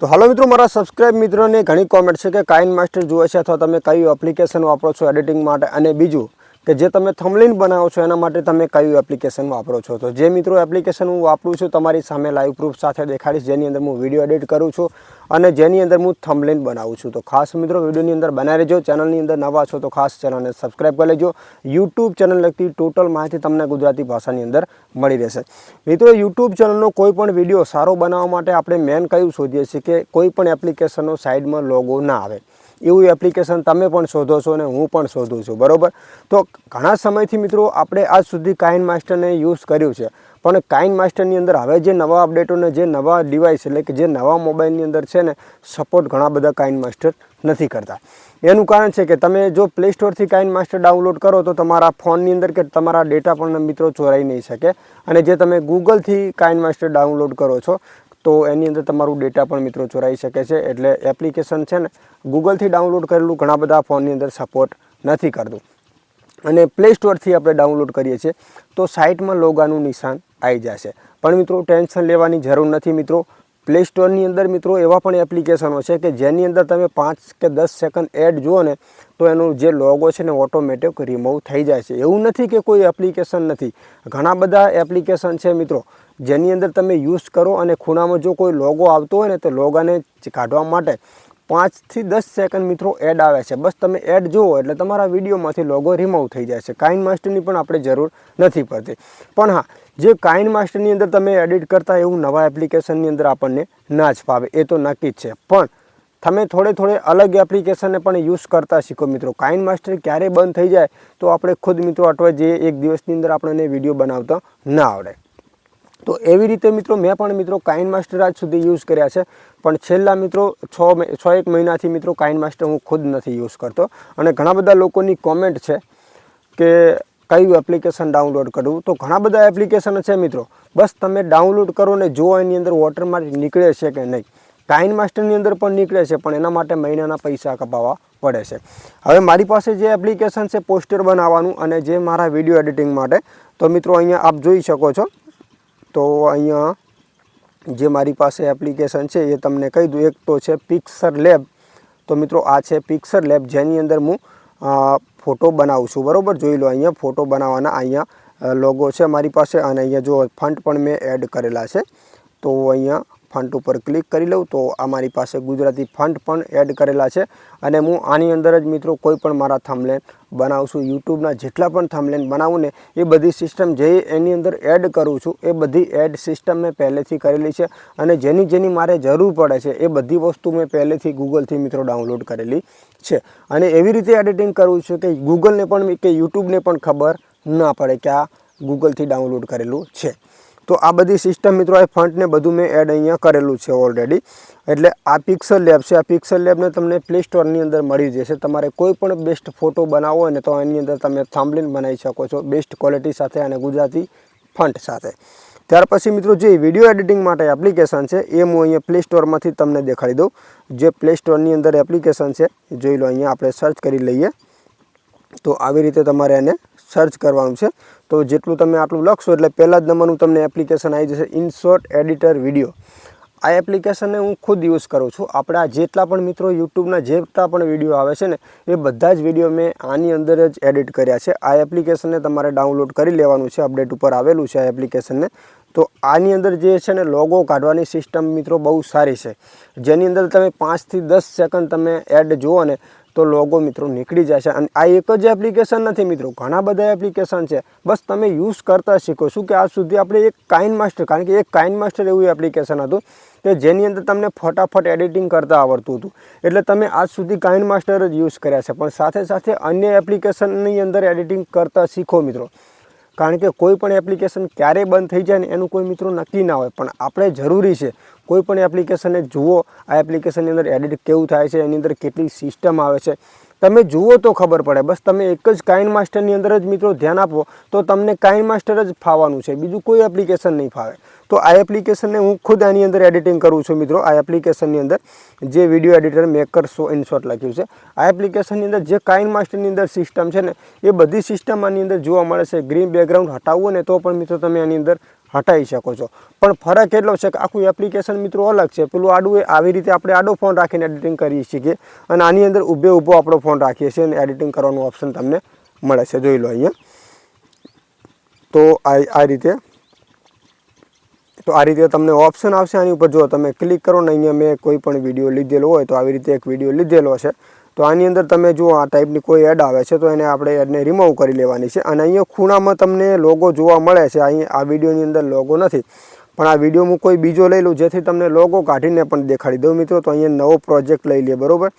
તો હાલો મિત્રો, મારા સબસ્ક્રાઇબ મિત્રોને ઘણી કોમેન્ટ છે કે કાઇન માસ્ટર જુએ છે અથવા તમે કયું એપ્લિકેશન વાપરો છો એડિટિંગ માટે અને બીજું કે જે તમે થમલીન બનાવો છો, એના માટે તમે કયું એપ્લિકેશન વાપરો છો? તો જે મિત્રો એપ્લિકેશન હું વાપરું છું, તમારી સામે લાઈવ પ્રૂફ સાથે દેખાડીશ, જેની અંદર હું વીડિયો એડિટ કરું છું અને જેની અંદર હું થમલીન બનાવું છું. તો ખાસ મિત્રો, વિડીયોની અંદર બનાવી લેજો ચેનલની અંદર નવા છો તો ખાસ ચેનલને સબસ્ક્રાઇબ કરી લેજો. યુટ્યુબ ચેનલ લગતી ટોટલ માહિતી તમને ગુજરાતી ભાષાની અંદર મળી રહેશે. મિત્રો, યુટ્યુબ ચેનલનો કોઈ પણ વીડિયો સારો બનાવવા માટે આપણે મેન કયું શોધીએ છીએ કે કોઈ પણ એપ્લિકેશનનો સાઈડમાં લોગો ના આવે. એવું એપ્લિકેશન તમે પણ શોધો છો અને હું પણ શોધું છું, બરાબર? તો ઘણા સમયથી મિત્રો આપણે આજ સુધી કાઇન માસ્ટરને યુઝ કર્યું છે. પણ કાઇન માસ્ટરની અંદર હવે જે નવા અપડેટોને જે નવા ડિવાઇસ એટલે કે જે નવા મોબાઈલની અંદર છે ને સપોર્ટ ઘણા બધા કાઇન માસ્ટર નથી કરતા. એનું કારણ છે કે તમે જો પ્લે સ્ટોરથી કાઇન માસ્ટર ડાઉનલોડ કરો તો તમારા ફોનની અંદર કે તમારા ડેટા પણ મિત્રો ચોરાઈ નહીં શકે. અને જે તમે ગૂગલથી કાઇન માસ્ટર ડાઉનલોડ કરો છો તો એની અંદર તમારું ડેટા પણ મિત્રો ચોરાઈ શકે છે. એટલે એપ્લિકેશન છે ને ગૂગલથી ડાઉનલોડ કરેલું ઘણા બધા ફોનની અંદર સપોર્ટ નથી કરતું. અને પ્લે સ્ટોરથી આપણે ડાઉનલોડ કરીએ છીએ, તો સાઇટમાં લોગાનું નિશાન આવી જશે. પણ મિત્રો, ટેન્શન લેવાની જરૂર નથી મિત્રો. પ્લે સ્ટોરની અંદર મિત્રો એવા પણ એપ્લિકેશનો છે કે જેની અંદર તમે પાંચ કે દસ સેકન્ડ એડ જુઓ ને, તો એનો જે લોગો છે ને ઓટોમેટિક રિમૂવ થઈ જાય છે. એવું નથી કે કોઈ એપ્લિકેશન નથી. ઘણા બધા એપ્લિકેશન છે મિત્રો, જેની અંદર તમે યુઝ કરો અને ખૂણામાં જો કોઈ લોગો આવતો હોય ને, તો લોગાને કાઢવા માટે પાંચથી દસ સેકન્ડ મિત્રો એડ આવે છે. બસ તમે એડ જુઓ એટલે તમારા વિડીયોમાંથી લોગો રિમૂવ થઈ જાય છે. કાઇન માસ્ટરની પણ આપણે જરૂર નથી પડતી. પણ હા, જે કાઇન માસ્ટરની અંદર તમે એડિટ કરતા એવું નવા એપ્લિકેશનની અંદર આપણને ના જ ફાવે. એ તો નક્કી જ છે. પણ તમે થોડે થોડે અલગ એપ્લિકેશનને પણ યુઝ કરતા શીખો મિત્રો. કાઇન માસ્ટર ક્યારે બંધ થઈ જાય તો આપણે ખુદ મિત્રો અટવા જઈએ એક દિવસની અંદર આપણને વીડિયો બનાવતા ના આવડે. તો એવી રીતે મિત્રો મેં પણ મિત્રો કાઇન માસ્ટર આજ સુધી યુઝ કર્યા છે. પણ છેલ્લા મિત્રો છ છ એક મહિનાથી મિત્રો કાઇન માસ્ટર હું ખુદ નથી યુઝ કરતો. અને ઘણા બધા લોકોની કોમેન્ટ છે કે કયું એપ્લિકેશન ડાઉનલોડ કરવું. તો ઘણા બધા એપ્લિકેશન છે મિત્રો. બસ તમે ડાઉનલોડ કરો ને જો એની અંદર વોટરમાર્ક નીકળે છે કે નહીં. કાઇન માસ્ટરની અંદર પણ નીકળે છે, પણ એના માટે મહિનાના પૈસા કપાવવા પડે છે. હવે મારી પાસે જે એપ્લિકેશન છે, પોસ્ટર બનાવવાનું અને જે મારા વીડિયો એડિટિંગ માટે. તો મિત્રો અહીંયા આપ જોઈ શકો છો. તો અહીંયા જે મારી પાસે એપ્લિકેશન છે એ તમને કહી દઉં. એક તો છે પિક્સર લેબ તો મિત્રો આ છે પિક્સર લેબ જેની અંદર હું ફોટો બનાવું છું. બરાબર? જોઈ લો અહીંયા ફોટો બનાવવાના અહીંયા લોગો છે મારી પાસે. અને અહીંયા જો ફંટ પણ મેં એડ કરેલા છે, તો અહીંયા ફંટ ઉપર ક્લિક કરી લઉં તો આ મારી પાસે ગુજરાતી ફંટ પણ એડ કરેલા છે. અને હું આની અંદર જ મિત્રો કોઈ પણ મારા થમલેન બનાવું છું યુટ્યુબના જેટલા પણ થમલેન બનાવું ને એ બધી સિસ્ટમ જે એની અંદર એડ કરું છું, એ બધી એડ સિસ્ટમ મેં પહેલેથી કરેલી છે. અને જેની જેની મારે જરૂર પડે છે, એ બધી વસ્તુ મેં પહેલેથી ગૂગલથી મિત્રો ડાઉનલોડ કરેલી છે. અને એવી રીતે એડિટિંગ કરું છું કે ગૂગલને પણ કે યુટ્યુબને પણ ખબર ના પડે કે આ ગૂગલથી ડાઉનલોડ કરેલું છે. તો આ બધી સિસ્ટમ મિત્રો આ ફંટને બધું મેં એડ અહીંયા કરેલું છે ઓલરેડી એટલે આ પિક્સલ લેબ છે. આ પિક્સલ લેબને તમને પ્લે સ્ટોરની અંદર મળી જશે. તમારે કોઈ પણ બેસ્ટ ફોટો બનાવવો હોય ને, તો એની અંદર તમે થાંભલીન બનાવી શકો છો બેસ્ટ ક્વોલિટી સાથે અને ગુજરાતી ફંટ સાથે. ત્યાર પછી મિત્રો, જે વીડિયો એડિટિંગ માટે એપ્લિકેશન છે, એ હું અહીંયા પ્લે સ્ટોરમાંથી તમને દેખાડી દઉં. જે પ્લે સ્ટોરની અંદર એપ્લિકેશન છે, જોઈ લો, અહીંયા આપણે સર્ચ કરી લઈએ. તો આવી રીતે તમારે એને સર્ચ કરવાનું છે. તો જેટલું તમે આટલું લખશો એટલે પહેલાં જ નંબરનું તમને એપ્લિકેશન આવી જશે ઇનશોર્ટ એડિટર વીડિયો આ એપ્લિકેશનને હું ખુદ યુઝ કરું છું. આપણા જેટલા પણ મિત્રો યુટ્યુબના જેટલા પણ વીડિયો આવે છે ને, એ બધા જ વીડિયો મેં આની અંદર જ એડિટ કર્યા છે. આ એપ્લિકેશનને તમારે ડાઉનલોડ કરી લેવાનું છે. અપડેટ ઉપર આવેલું છે આ એપ્લિકેશનને તો આની અંદર જે છે ને લોગો કાઢવાની સિસ્ટમ મિત્રો બહુ સારી છે. જેની અંદર તમે પાંચથી દસ સેકન્ડ તમે એડ જુઓ ને તો લોગો મિત્રો નીકળી જશે. અને આ એક જ એપ્લિકેશન નથી મિત્રો, ઘણા બધા એપ્લિકેશન છે. બસ તમે યુઝ કરતા શીખો. શું કે આજ સુધી આપણે એક કાઇન માસ્ટર, કારણ કે એક કાઇન માસ્ટર એવું એપ્લિકેશન હતું કે જેની અંદર તમને ફટાફટ એડિટિંગ કરતા આવડતું હતું. એટલે તમે આજ સુધી કાઇન માસ્ટર જ યુઝ કર્યા છે. પણ સાથે સાથે અન્ય એપ્લિકેશનની અંદર એડિટિંગ કરતા શીખો મિત્રો. કારણ કે કોઈ પણ એપ્લિકેશન ક્યારે બંધ થઈ જાય ને એનું કોઈ મિત્રો નક્કી ના હોય. પણ આપણે જરૂરી છે કોઈ પણ એપ્લિકેશનને જુઓ, આ એપ્લિકેશનની અંદર એડિટ કેવું થાય છે, એની અંદર કેટલી સિસ્ટમ આવે છે. તમે જુઓ તો ખબર પડે. બસ તમે એક જ કાઇન માસ્ટરની અંદર જ મિત્રો ધ્યાન આપો, તો તમને કાઇન માસ્ટર જ ફાવવાનું છે. બીજું કોઈ એપ્લિકેશન નહીં ફાવે. તો આ એપ્લિકેશનને હું ખુદ આની અંદર એડિટિંગ કરું છું મિત્રો. આ એપ્લિકેશનની અંદર જે વીડિયો એડિટર મેકર સો ઇનશોટ લખ્યું છે. આ એપ્લિકેશનની અંદર જે કાઇન માસ્ટરની અંદર સિસ્ટમ છે ને, એ બધી સિસ્ટમ આની અંદર જોવા મળે છે. ગ્રીન બેકગ્રાઉન્ડ હટાવવું ને તો પણ મિત્રો તમે આની અંદર હટાવી શકો છો. પણ ફરક એટલો છે કે આખું એપ્લિકેશન મિત્રો અલગ છે. પેલું આડું એ આવી રીતે આપણે આડો ફોન રાખીને એડિટિંગ કરીએ છીએ અને આની અંદર ઊભે ઊભો આપણો ફોન રાખીએ છીએ અને એડિટિંગ કરવાનું ઓપ્શન તમને મળે છે. જોઈ લો અહીંયા. તો આ આ રીતે તો આ રીતે તમને ઓપ્શન આવશે આની ઉપર. જો તમે ક્લિક કરો ને અહીંયા મેં કોઈ પણ વીડિયો લીધેલો હોય તો આવી રીતે એક વીડિયો લીધેલો છે. તો આની અંદર તમે જુઓ આ ટાઈપની કોઈ એડ આવે છે તો એને આપણે એડને રિમૂવ કરી લેવાની છે. અને અહીંયા ખૂણામાં તમને લોગો જોવા મળે છે. અહીં આ વિડીયોની અંદર લોગો નથી. પણ આ વીડિયો હું કોઈ બીજો લઈ લઉં જેથી તમને લોગો કાઢીને પણ દેખાડી દઉં મિત્રો. તો અહીંયા નવો પ્રોજેક્ટ લઈ લે બરાબર.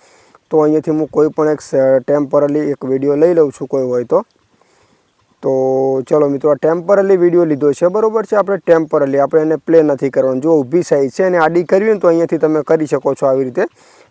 તો અહીંયાથી હું કોઈ પણ એક ટેમ્પરરી એક વીડિયો લઈ લઉં છું કોઈ હોય તો. તો ચલો મિત્રો, આ ટેમ્પરરી વીડિયો લીધો છે, બરોબર છે? આપણે ટેમ્પરરી આપણે એને પ્લે નથી કરવાનું. જો ઊભી સાઈઝ છે અને આડી કરવી તો અહીંયાથી તમે કરી શકો છો આવી રીતે.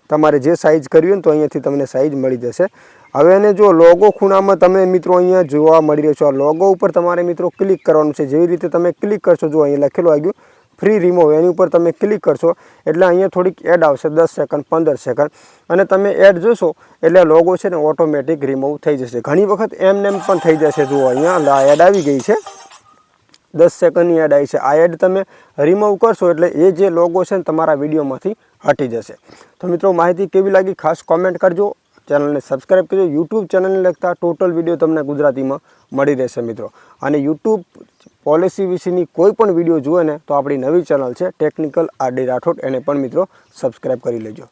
તમારે જે સાઈઝ કરવી હોય ને તો અહીંયાથી તમને સાઈઝ મળી જશે. હવે એને જો લોગો ખૂણામાં તમે મિત્રો અહીંયા જોવા મળી રહ્યો છો. આ લોગો ઉપર તમારે મિત્રો ક્લિક કરવાનું છે. જેવી રીતે તમે ક્લિક કરશો, જો અહીંયા લખેલું આવ્યું ફ્રી રિમૂવ એની ઉપર તમે ક્લિક કરશો, એટલે અહીંયા થોડીક એડ આવશે, દસ સેકન્ડ પંદર સેકન્ડ અને તમે એડ જોશો, એટલે લોગો છે ને ઓટોમેટિક રિમૂવ થઈ જશે. ઘણી વખત એમ નેમ પણ થઈ જશે. જુઓ, અહીંયા એડ આવી ગઈ છે. દસ સેકન્ડની એડ આવી છે. આ એડ તમે રિમૂવ કરશો, એટલે એ જે લોગો છે ને તમારા વિડીયોમાંથી હટી જશે. તો મિત્રો, માહિતી કેવી લાગી? ખાસ કોમેન્ટ કરજો. ચેનલને સબસ્ક્રાઈબ કરજો. યુટ્યુબ ચેનલને લગતા ટોટલ વીડિયો તમને ગુજરાતીમાં મળી રહેશે મિત્રો. અને યુટ્યુબ પોલિસી વિશેની કોઈ પણ વીડિયો જુએ ને તો આપણી નવી ચેનલ છે ટેકનિકલ આર ડી રાઠોડ. એને પણ મિત્રો સબસ્ક્રાઈબ કરી લેજો.